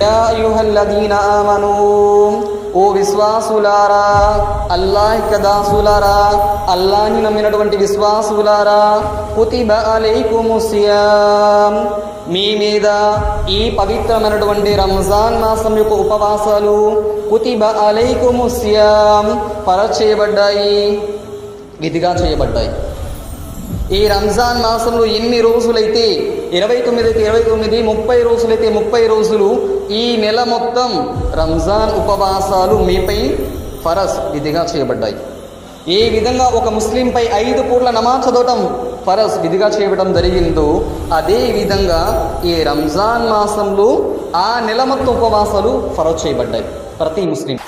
Yeah అయ్యుహల్లదీన ఓ విశ్వాసులారా అల్లాహ్ కదాసులారా అల్లాహ్ని నమ్మినటువంటి విశ్వాసులారా కుతిబ అలైకుముస్సియామ్ మీ మీద ఈ పవిత్రమైనటువంటి రంజాన్ మాసం యొక్క ఉపవాసాలు కుతిబ అలైకుముస్సియామ్ పరచ్ చేయబడ్డాయి విధిగా చేయబడ్డాయి ఈ రంజాన్ మాసంలో ఎన్ని రోజులైతే ఇరవై తొమ్మిదికి ఇరవై తొమ్మిది ముప్పై రోజులైతే ముప్పై రోజులు ఈ నెల మొత్తం రంజాన్ ఉపవాసాలు మీపై ఫరస్ విధిగా చేయబడ్డాయి. ఏ విధంగా ఒక ముస్లింపై ఐదు పూట్ల నమాజ్ చదవటం ఫరస్ విధిగా చేయడం జరిగిందో అదే విధంగా ఈ రంజాన్ మాసంలో ఆ నెల మొత్తం ఉపవాసాలు ఫరజ్ చేయబడ్డాయి ప్రతి ముస్లిం.